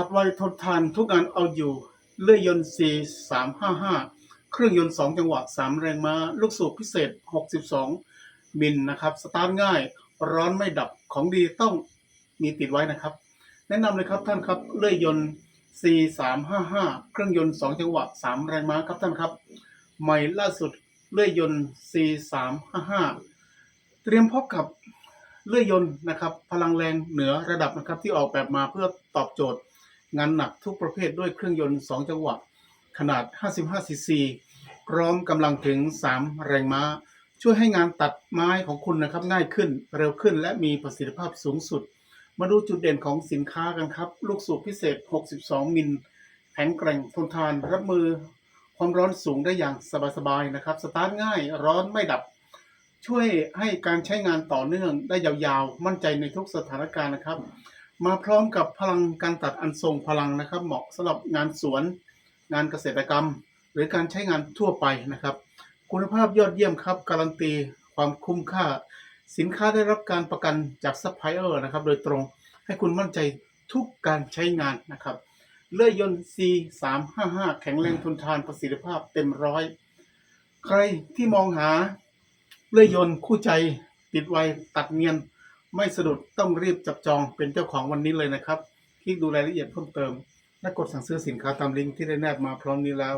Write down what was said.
ตัดไวทนทานทุกงานเอาอยู่ เลื่อยยนต์ C 3 5 5 เครื่องยนต์ 2 จังหวะ 3 แรงม้า ลูกสูบพิเศษ 62 มิลนะครับ สตาร์ทง่าย ร้อนไม่ดับ ของดีต้องมีติดไว้นะครับ แนะนำเลยครับท่านครับ เลื่อยยนต์ C 3 5 5 เครื่องยนต์ 2 จังหวะ 3 แรงม้าครับท่านครับ ใหม่ล่าสุด เลื่อยยนต์ C 3 5 5 เตรียมพบกับเลื่อยยนต์นะครับพลังแรงเหนือระดับนะครับที่ออกแบบมาเพื่อตอบโจทย์ งานหนักทุกประเภทด้วยเครื่องยนต์ 2 จังหวะ ขนาด 55 ซีซีพร้อมกำลังถึง 3 แรงม้า ช่วยให้งานตัดไม้ของคุณนะครับง่ายขึ้น เร็วขึ้นและมีประสิทธิภาพสูงสุด มาดูจุดเด่นของสินค้ากันครับ ลูกสูบพิเศษ 62 มิล แข็งแกร่งทนทาน รับมือความร้อนสูงได้อย่างสบายๆนะครับ สตาร์ทง่ายร้อนไม่ดับ ช่วยให้การใช้งานต่อเนื่องได้ยาวๆ มั่นใจในทุกสถานการณ์นะครับ มาพร้อมกับพลังการตัดอันทรงพลังนะครับ เหมาะสำหรับงานสวน งานเกษตรกรรม หรือการใช้งานทั่วไปนะครับ คุณภาพยอดเยี่ยมครับ การันตีความคุ้มค่า สินค้าได้รับการประกันจากซัพพลายเออร์นะครับ โดยตรงให้คุณมั่นใจทุกการใช้งานนะครับ เลื่อยยนต์ C 3 5 5 แข็งแรงทนทานประสิทธิภาพเต็มร้อย ใครที่มองหาเลื่อยยนต์คู่ใจติดไวตัดเนียน ไม่สะดุดต้องรีบจับจองเป็นเจ้าของวันนี้เลยนะครับ คลิกดูรายละเอียดเพิ่มเติม และกดสั่งซื้อสินค้าตามลิงก์ที่ได้แนบมาพร้อมนี้แล้ว